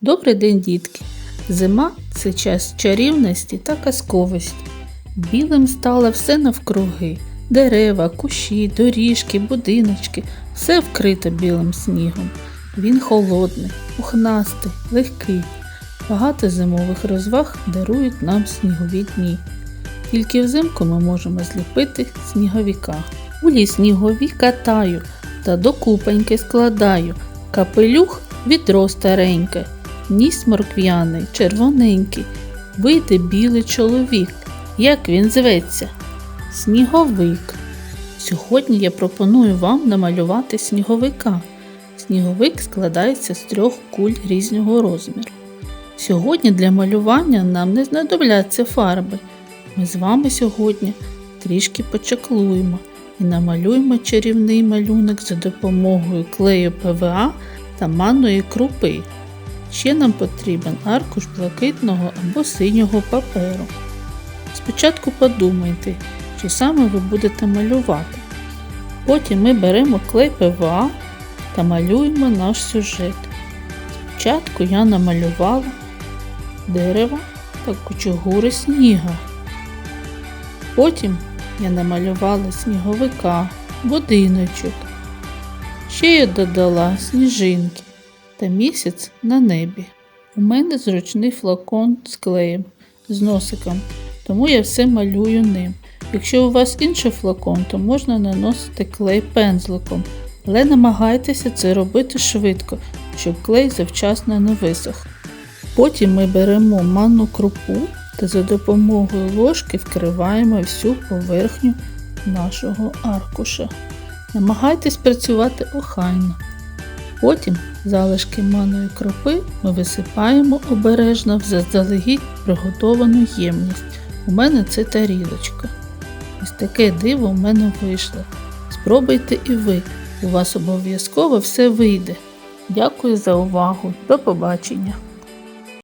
Добрий день, дітки! Зима це час чарівності та казковості. Білим стало все навкруги. Дерева, кущі, доріжки, будиночки все вкрито білим снігом. Він холодний, пухнастий, легкий. Багато зимових розваг дарують нам снігові дні. Тільки взимку ми можемо зліпити сніговіка. У ліс снігові катаю та до купеньки складаю. Капелюх відро стареньке, ніс морквяний, червоненький. Вийде білий чоловік. Як він зветься? Сніговик. Сьогодні я пропоную вам намалювати сніговика. Сніговик складається з трьох куль різного розміру. Сьогодні для малювання нам не знадобляться фарби. Ми з вами сьогодні трішки почаклуємо і намалюємо чарівний малюнок за допомогою клею ПВА та манної крупи. Ще нам потрібен аркуш блакитного або синього паперу. Спочатку подумайте, що саме ви будете малювати. Потім ми беремо клей ПВА та малюємо наш сюжет. Спочатку я намалювала дерева та кучугури сніга. Потім я намалювала сніговика, будиночок. Ще я додала сніжинки та місяць на небі. У мене зручний флакон з клеєм, з носиком, тому я все малюю ним. Якщо у вас інший флакон, то можна наносити клей пензликом, але намагайтеся це робити швидко, щоб клей завчасно не висох. Потім ми беремо манну крупу та за допомогою ложки вкриваємо всю поверхню нашого аркуша. Намагайтесь працювати охайно. Потім залишки маної кропи ми висипаємо обережно в заздалегідь приготовану ємність. У мене це тарілочка. Ось таке диво в мене вийшло. Спробуйте і ви, у вас обов'язково все вийде. Дякую за увагу. До побачення!